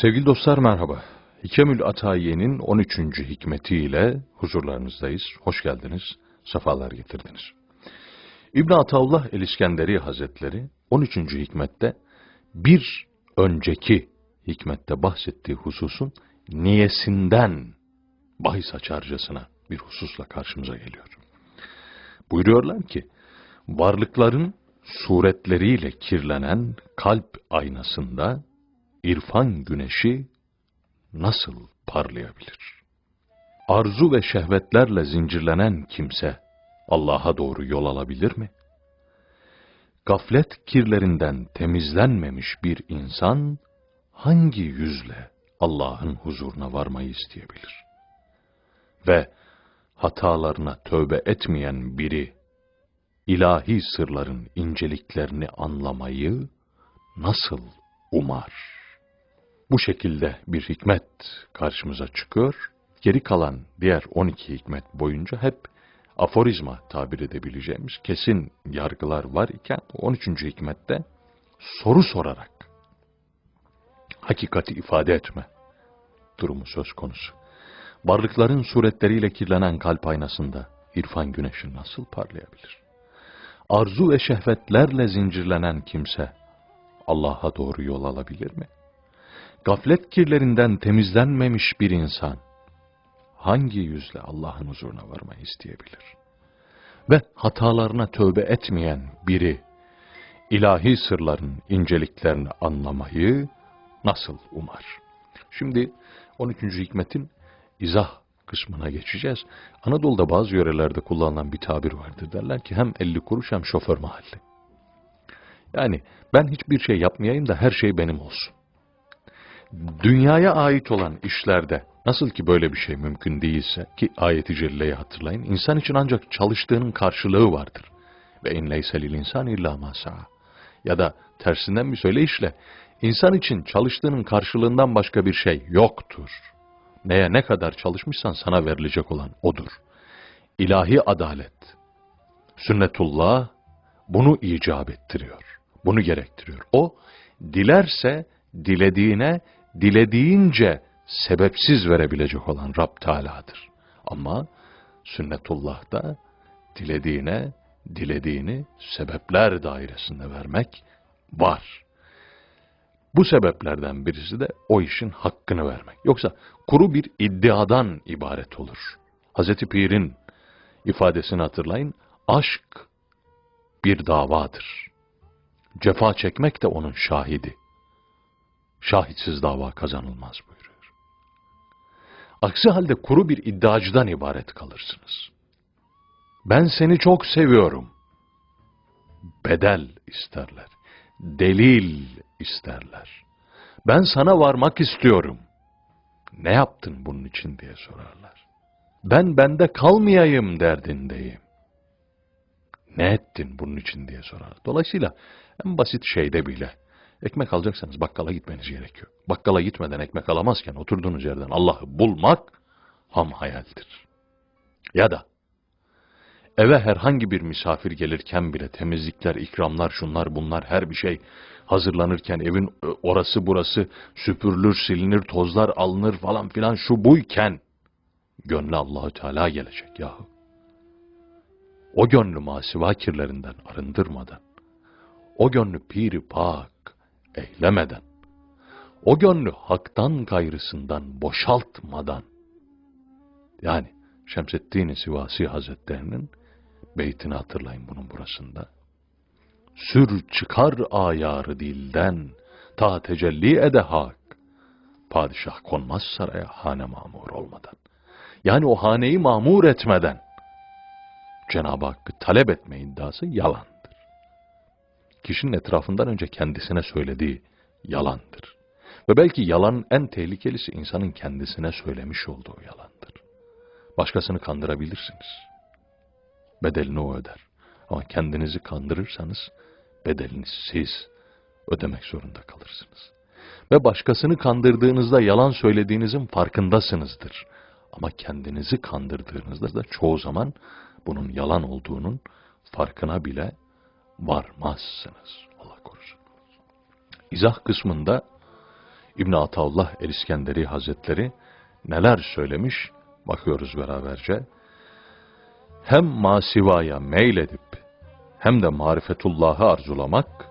Sevgili dostlar merhaba. Hikemül Atayiye'nin 13. hikmetiyle huzurlarınızdayız. Hoş geldiniz, sefalar getirdiniz. İbn Ataullah el-İskenderi Hazretleri 13. hikmette bir önceki hikmette bahsettiği hususun niyesinden bahis açarcasına bir hususla karşımıza geliyor. Buyuruyorlar ki, varlıkların suretleriyle kirlenen kalp aynasında irfan güneşi nasıl parlayabilir? Arzu ve şehvetlerle zincirlenen kimse Allah'a doğru yol alabilir mi? Gaflet kirlerinden temizlenmemiş bir insan hangi yüzle Allah'ın huzuruna varmayı isteyebilir? Ve hatalarına tövbe etmeyen biri ilahi sırların inceliklerini anlamayı nasıl umar? Bu şekilde bir hikmet karşımıza çıkıyor. Geri kalan diğer 12 hikmet boyunca hep aforizma tabir edebileceğimiz kesin yargılar var iken 13. hikmette soru sorarak hakikati ifade etme durumu söz konusu. Varlıkların suretleriyle kirlenen kalp aynasında irfan güneşi nasıl parlayabilir? Arzu ve şehvetlerle zincirlenen kimse Allah'a doğru yol alabilir mi? Gaflet kirlerinden temizlenmemiş bir insan hangi yüzle Allah'ın huzuruna varmayı isteyebilir? Ve hatalarına tövbe etmeyen biri ilahi sırların inceliklerini anlamayı nasıl umar? Şimdi 13. hikmetin izah kısmına geçeceğiz. Anadolu'da bazı yörelerde kullanılan bir tabir vardır. Derler ki hem 50 kuruş hem şoför mahalli. Yani ben hiçbir şey yapmayayım da her şey benim olsun. Dünyaya ait olan işlerde nasıl ki böyle bir şey mümkün değilse ki ayeti celleyi hatırlayın insan için ancak çalıştığının karşılığı vardır. Ve in leyselil insan illa masa. Ya da tersinden bir söyleyişle insan için çalıştığının karşılığından başka bir şey yoktur. Neye ne kadar çalışmışsan sana verilecek olan odur. İlahi adalet, sünnetullah bunu icap ettiriyor. Bunu gerektiriyor. O dilerse dilediğine dilediğince sebepsiz verebilecek olan Rab Teala'dır. Ama sünnetullah'ta dilediğine dilediğini sebepler dairesinde vermek var. Bu sebeplerden birisi de o işin hakkını vermek. Yoksa kuru bir iddiadan ibaret olur. Hazreti Pir'in ifadesini hatırlayın. Aşk bir davadır. Cefa çekmek de onun şahidi. Şahitsiz dava kazanılmaz buyuruyor. Aksi halde kuru bir iddiacıdan ibaret kalırsınız. Ben seni çok seviyorum. Bedel isterler. Delil isterler. Ben sana varmak istiyorum. Ne yaptın bunun için diye sorarlar. Ben bende kalmayayım derdindeyim. Ne ettin bunun için diye sorar. Dolayısıyla en basit şeyde bile ekmek alacaksanız bakkala gitmeniz gerekiyor. Bakkala gitmeden ekmek alamazken oturduğunuz yerden Allah'ı bulmak ham hayaldir. Ya da eve herhangi bir misafir gelirken bile temizlikler, ikramlar, şunlar bunlar her bir şey hazırlanırken evin orası burası süpürülür, silinir, tozlar alınır falan filan şu buyken gönlü Allahü Teala gelecek yahu. O gönlü masiva kirlerinden arındırmadan, o gönlü piri pak eylemeden, o gönlü haktan gayrısından boşaltmadan, yani Şemseddin Sivasi Hazretlerinin beytini hatırlayın bunun burasında. Sür çıkar ayarı dilden, ta tecelli ede hak. Padişah konmaz saraya hane mamur olmadan. Yani o haneyi mamur etmeden, Cenab-ı Hakk'ı talep etme iddiası yalandır. Kişinin etrafından önce kendisine söylediği yalandır. Ve belki yalanın en tehlikelisi insanın kendisine söylemiş olduğu yalandır. Başkasını kandırabilirsiniz. Bedelini o öder. Ama kendinizi kandırırsanız bedelini siz ödemek zorunda kalırsınız. Ve başkasını kandırdığınızda yalan söylediğinizin farkındasınızdır. Ama kendinizi kandırdığınızda da çoğu zaman bunun yalan olduğunun farkına bile varmazsınız. Allah korusun. İzah kısmında İbn Ataullah el-İskenderi Hazretleri neler söylemiş bakıyoruz beraberce. Hem masivaya meyledip hem de marifetullahı arzulamak,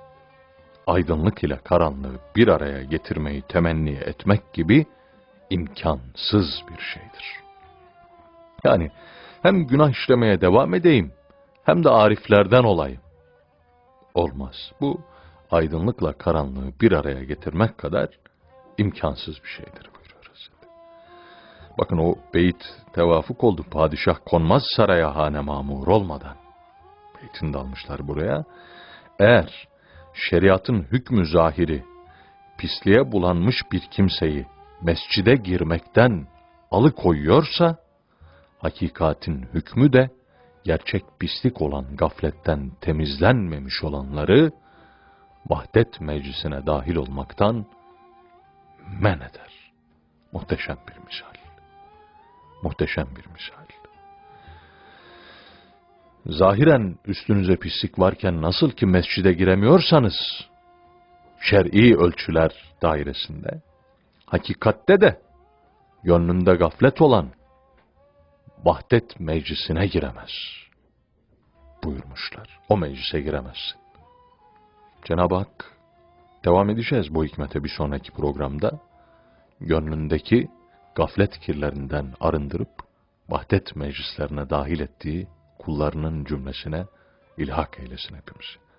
aydınlık ile karanlığı bir araya getirmeyi temenni etmek gibi imkansız bir şeydir. Yani hem günah işlemeye devam edeyim, hem de ariflerden olayım. Olmaz. Bu aydınlıkla karanlığı bir araya getirmek kadar imkansız bir şeydir buyuruyor Hazreti. Bakın o beyit tevafuk oldu. Padişah konmaz saraya hane mamur olmadan. Beytini de almışlar buraya. Eğer şeriatın hükmü zahiri pisliğe bulanmış bir kimseyi mescide girmekten alıkoyuyorsa, hakikatin hükmü de gerçek pislik olan gafletten temizlenmemiş olanları vahdet meclisine dahil olmaktan men eder. Muhteşem bir misal. Muhteşem bir misal. Zahiren üstünüze pislik varken nasıl ki mescide giremiyorsanız, şer'i ölçüler dairesinde, hakikatte de gönlünde gaflet olan vahdet meclisine giremez buyurmuşlar. O meclise giremezsin. Cenab-ı Hak devam edeceğiz bu hikmete bir sonraki programda. Gönlündeki gaflet kirlerinden arındırıp vahdet meclislerine dahil ettiği kullarının cümlesine ilhak eylesin hepimizi.